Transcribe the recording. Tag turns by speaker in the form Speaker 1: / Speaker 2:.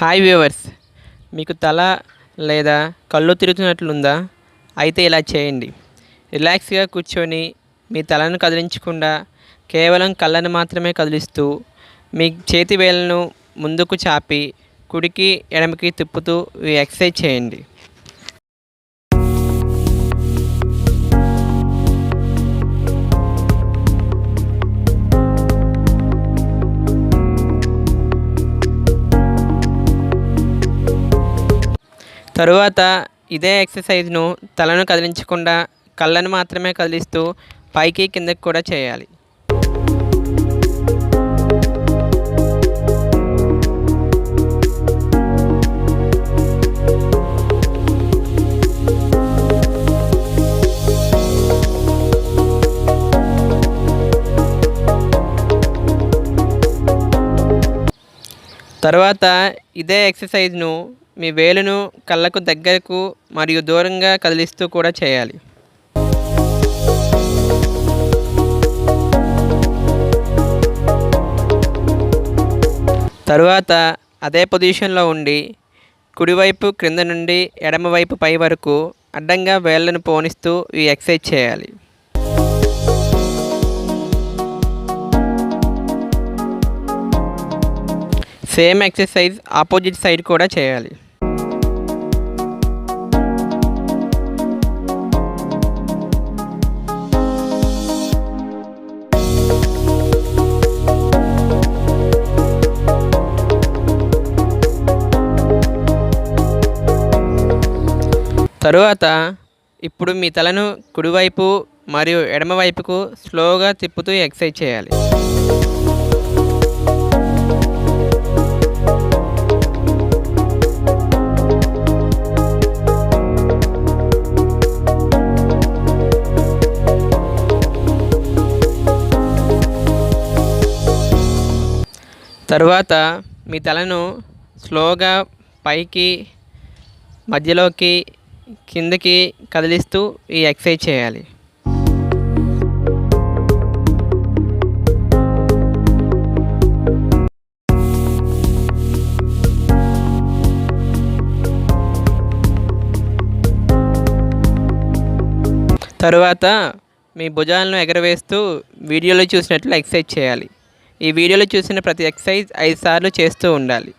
Speaker 1: Hi viewers మీకు తల లేదా కళ్ళు తిరుగుతున్నట్లుందా? అయితే ఇలా చేయండి. రిలాక్స్గా కూర్చొని మీ తలను కదిలించకుండా కేవలం కళ్ళను మాత్రమే కదిలిస్తూ మీ చేతి వేలను ముందుకు చాపి కుడికి ఎడమకి తిప్పుతూ ఈ ఎక్సర్సైజ్ చేయండి. తరువాత ఇదే ఎక్సర్సైజ్ను తలను కదిలించకుండా కళ్ళను మాత్రమే కదిలిస్తూ పైకి కిందకి కూడా చేయాలి. తర్వాత ఇదే ఎక్సర్సైజ్ను మీ వేలును కళ్ళకు దగ్గరకు మరియు దూరంగా కదిలిస్తూ కూడా చేయాలి. తరువాత అదే పొజిషన్లో ఉండి కుడివైపు క్రింద నుండి ఎడమవైపు పై వరకు అడ్డంగా వేళ్ళను పోనిస్తూ ఈ ఎక్సర్సైజ్ చేయాలి. సేమ్ ఎక్సర్సైజ్ ఆపోజిట్ సైడ్ కూడా చేయాలి. తరువాత ఇప్పుడు మీ తలను కుడివైపు మరియు ఎడమవైపుకు స్లోగా తిప్పుతూ ఎక్సర్సైజ్ చేయాలి. తరువాత మీ తలను స్లోగా పైకి మధ్యలోకి కిందకి కదిలిస్తూ ఈ ఎక్సర్సైజ్ చేయాలి. తరువాత మీ భుజాలను ఎగరవేస్తూ వీడియోలో చూసినట్లు ఎక్సర్సైజ్ చేయాలి. ఈ వీడియోలో చూసిన ప్రతి ఎక్సర్సైజ్ ఐదు సార్లు చేస్తూ ఉండాలి.